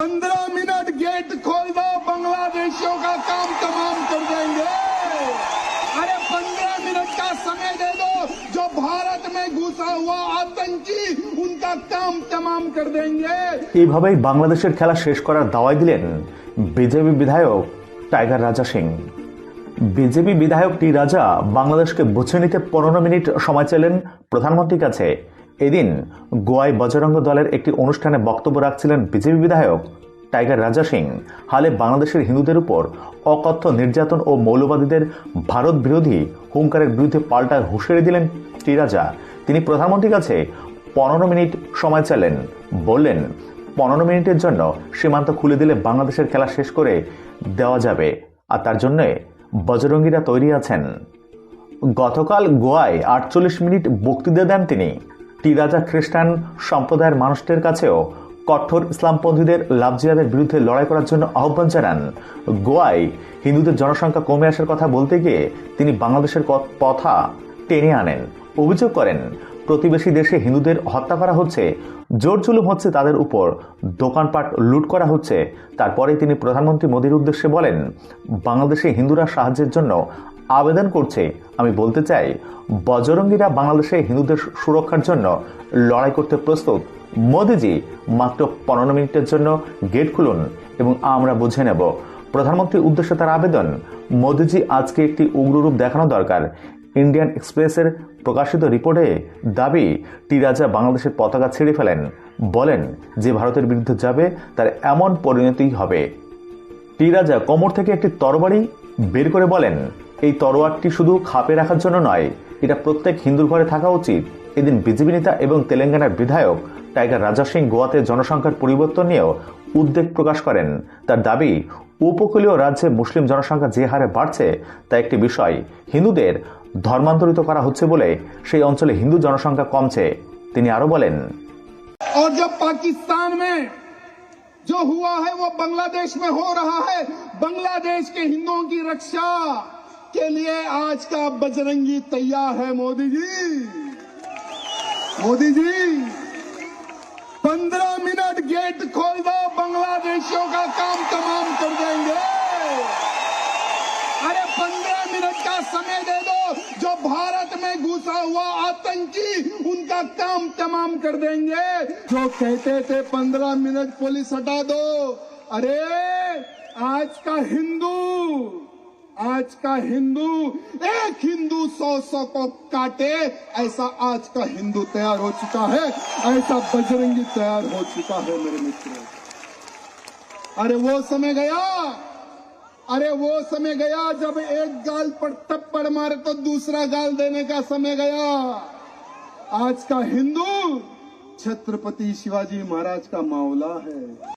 पंद्रह minute gate खोल दो बांग्लादेशियों का काम तमाम कर देंगे अरे पंद्रह मिनट का समय दे दो जो भारत में घुसा हुआ आतंकी उनका काम तमाम कर देंगे এইভাবেই বাংলাদেশের খেলা শেষ করার দাওয়াই দিলেন বিজেপি বিধায়ক টাইগার রাজা সিং বিজেপি বিধায়ক টি রাজা বাংলাদেশকে বুঝে নিতে পনেরো মিনিট সময় চাইলেন প্রধানমন্ত্রীর কাছে এদিন গোয়ায় বজরঙ্গ দলের একটি অনুষ্ঠানে বক্তব্য রাখছিলেন বিজেপি বিধায়ক টাইগার রাজা সিং। হালে বাংলাদেশের হিন্দুদের উপর অকথ্য নির্যাতন ও মৌলবাদীদের ভারত বিরোধী হুঙ্কারের বিরুদ্ধে পাল্টা হুঁশিয়ারি দিলেন টি রাজা। তিনি প্রধানমন্ত্রীর কাছে পনেরো মিনিট সময় চাইলেন। বললেন, পনেরো মিনিটের জন্য সীমান্ত খুলে দিলে বাংলাদেশের খেলা শেষ করে দেওয়া যাবে। আর তার জন্য বজরঙ্গীরা তৈরি আছেন। গতকাল গোয়ায় আটচল্লিশ মিনিট বক্তৃতা দেন তিনি। টি রাজা খ্রিস্টান সম্প্রদায়ের মানুষদের কাছেও কঠোর ইসলামপন্থীদের লাভজিয়াদের বিরুদ্ধে লড়াই করার জন্য আহ্বান জানান। গোয়ায় হিন্দুদের জনসংখ্যা কমে আসার কথা বলতে গিয়ে তিনি বাংলাদেশের কথা টেনে আনেন। অভিযোগ করেন, প্রতিবেশী দেশে হিন্দুদের হত্যা করা হচ্ছে, জোর জুলুম হচ্ছে তাদের উপর, দোকানপাট লুট করা হচ্ছে। তারপরে তিনি প্রধানমন্ত্রী মোদীর উদ্দেশ্যে বলেন, বাংলাদেশে হিন্দুরা সাহায্যের জন্য আবেদন করছে। আমি বলতে চাই, বজরঙ্গীরা বাংলাদেশে হিন্দুদের সুরক্ষার জন্য লড়াই করতে প্রস্তুত। মোদিজি মাত্র পনেরো মিনিটের জন্য গেট খুলুন এবং আমরা বুঝে নেব। প্রধানমন্ত্রীর উদ্দেশ্যে তার আবেদন। মোদিজি আজকে একটি উগ্ররূপ দেখানো দরকার। ইন্ডিয়ান এক্সপ্রেসের প্রকাশিত রিপোর্টে দাবি টি রাজা বাংলাদেশের পতাকা ছেড়ে ফেলেন। বলেন যে ভারতের বিরুদ্ধে যাবে, তার এমন পরিণতি হবে। টি রাজা কোমর থেকে একটি তরবারি বের করে বলেন এই তরোয়ারটি শুধু খাপে রাখার জন্য নয় এটা প্রত্যেক হিন্দুর ঘরে থাকা উচিত এদিন বিজেপি নেতা এবং তেলেঙ্গানার বিধায়ক টাইগার রাজা সিং গোয়াতে জনসংখ্যার পরিবর্তন নিয়েও উদ্বেগ প্রকাশ করেন তার দাবি উপকূলীয় রাজ্যে মুসলিম জনসংখ্যা যে হারে বাড়ছে তা একটি বিষয় হিন্দুদের ধর্মান্তরিত করা হচ্ছে বলে সেই অঞ্চলে হিন্দু জনসংখ্যা কমছে তিনি আরও বলেন और जब पाकिस्तान में जो हुआ है वो बांग्लादेश में हो रहा है बांग्लादेश के हिंदुओं की रक्षा के लिए आज का बजरंगी तैयार है मोदी जी। मोदी जी, पंद्रह मिनट गेट खोल दो बांग्लादेशियों का काम तमाम कर देंगे। अरे पंद्रह मिनट का समय दे दो, जो भारत में घुसा हुआ आतंकी, उनका काम तमाम कर देंगे। जो कहते थे पंद्रह मिनट पुलिस हटा दो। अरे, आज का हिंदू आज का हिंदू, एक हिंदू सौ सौ को काटे, ऐसा आज का हिंदू तैयार हो चुका है, ऐसा बजरंगी तैयार हो चुका है मेरे मित्रों। अरे वो समय गया, अरे वो समय गया जब एक गाल पर थप्पड़ मारे तो दूसरा गाल देने का समय गया। आज का हिंदू छत्रपति शिवाजी महाराज का मावला है।